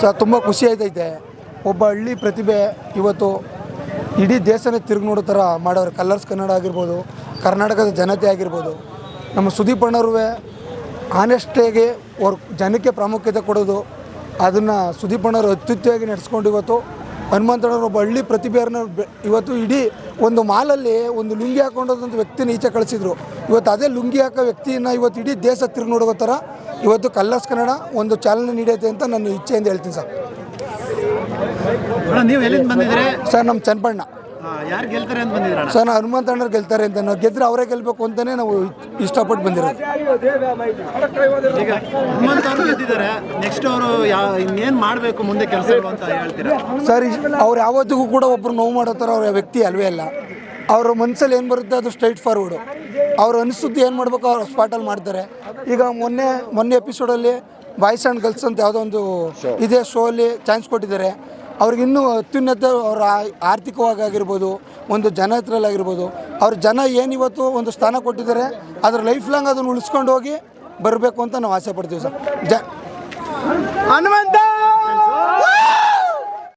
Sir ತುಂಬ ಖುಷಿ ಆಯ್ತೈತೆ ಒಬ್ಬ ಹಳ್ಳಿ ಪ್ರತಿಭೆ ಇವತ್ತು ಇಡೀ ದೇಶನೇ ತಿರುಗಿ ನೋಡೋ ಥರ ಮಾಡೋರು. ಕಲರ್ಸ್ ಕನ್ನಡ ಆಗಿರ್ಬೋದು, ಕರ್ನಾಟಕದ ಜನತೆ ಆಗಿರ್ಬೋದು. ನಮ್ಮ ಸುದೀಪ್ ಅಣ್ಣವ್ರುವೆ ಆನೆಸ್ಟಾಗಿ ಅವ್ರ ಜನಕ್ಕೆ ಪ್ರಾಮುಖ್ಯತೆ ಕೊಡೋದು, ಅದನ್ನು ಸುದೀಪ್ ಅಣ್ಣವ್ರು ಅತ್ಯುತ್ತವಾಗಿ ನಡೆಸ್ಕೊಂಡು ಇವತ್ತು ಹನುಮಂತಣ್ಣವ್ರು ಒಬ್ಬ ಹಳ್ಳಿ ಪ್ರತಿಭೆಯವ್ರನ್ನ ಬೆ- ಇವತ್ತು ಇಡೀ ಒಂದು ಮಾಲಲ್ಲಿ ಒಂದು ಲುಂಗಿ ಹಾಕೊಂಡೋದಂತ ವ್ಯಕ್ತಿನ ಈಚೆ ಕಳಿಸಿದ್ರು. ಇವತ್ತು ಅದೇ ಲುಂಗಿ ಹಾಕೋ ವ್ಯಕ್ತಿಯನ್ನು ಇವತ್ತು ಇಡೀ ದೇಶ ತಿರುಗಿ ನೋಡೋ ಥರ ಇವತ್ತು ಕಲ್ಲರ್ಸ್ ಕನ್ನಡ ಒಂದು ಚಾಲನೆ ನೀಡೈತೆ ಅಂತ ನನ್ನ ಇಚ್ಛೆಯಿಂದ ಹೇಳ್ತೀನಿ ಸರ್. ನೀವು ಎಲ್ಲಿಂದ ಬಂದಿದ್ದೀರಿ? ಸರ್ ನಮ್ಮ ಚನ್ನಪಣ್ಣ. ಯಾರು ಗೆಲ್ತಾರೆ ಅಂತ ಅಣ್ಣ? ಸರ್ ನಾವು ಹನುಮಂತ ಅಣ್ಣರು ಗೆಲ್ತಾರೆ ಅಂತ ನಾವು ಗೆದ್ರೆ ಅವರೇ ಗೆಲ್ಬೇಕು ಅಂತಾನೆ ನಾವು ಇಷ್ಟಪಟ್ಟು ಬಂದಿರೋದು. ಈಗ ಹನುಮಂತ ಅವರು ಗೆದ್ದಿದ್ದಾರೆ. ನೆಕ್ಸ್ಟ್ ಅವರು ಯಾವ ಇನ್ನೇನು ಮಾಡಬೇಕು ಮುಂದೆ ಕೆಲಸಗಳು ಅಂತ ಹೇಳ್ತೀರಾ? ಸರ್ ಅವ್ರು ಯಾವತ್ತಿಗೂ ಕೂಡ ಒಬ್ರು ನೋವು ಮಾಡೋ ಥರ ಅವ್ರ ವ್ಯಕ್ತಿ ಅಲ್ವೇ ಅಲ್ಲ. ಅವ್ರ ಮನಸ್ಸಲ್ಲಿ ಏನು ಬರುತ್ತೆ ಅದು ಸ್ಟ್ರೈಟ್ ಫಾರ್ವರ್ಡು ಅವ್ರು ಅನಿಸುತ್ತೆ ಏನು ಮಾಡಬೇಕು ಅವ್ರು ಸ್ಪಾಟಲ್ಲಿ ಮಾಡ್ತಾರೆ. ಈಗ ಮೊನ್ನೆ ಮೊನ್ನೆ ಎಪಿಸೋಡಲ್ಲಿ ಬಾಯ್ಸ್ ಆ್ಯಂಡ್ ಗರ್ಲ್ಸ್ ಅಂತ ಯಾವುದೋ ಒಂದು ಇದೇ ಶೋ ಅಲ್ಲಿ ಚಾನ್ಸ್ ಕೊಟ್ಟಿದ್ದಾರೆ. ಅವ್ರಿಗೆ ಇನ್ನೂ ಅತ್ಯುನ್ನತ ಅವರ ಆರ್ಥಿಕವಾಗಿ ಆಗಿರ್ಬೋದು, ಒಂದು ಜನ ಹತ್ರಲ್ಲಿ ಆಗಿರ್ಬೋದು, ಅವ್ರ ಜನ ಏನಿವತ್ತು ಒಂದು ಸ್ಥಾನ ಕೊಟ್ಟಿದ್ದಾರೆ, ಅದ್ರ ಲೈಫ್ ಲಾಂಗ್ ಅದನ್ನು ಉಳಿಸ್ಕೊಂಡು ಹೋಗಿ ಬರಬೇಕು ಅಂತ ನಾವು ಆಸೆ ಪಡ್ತೀವಿ ಸರ್. ಜ ಹನುಮಂತ!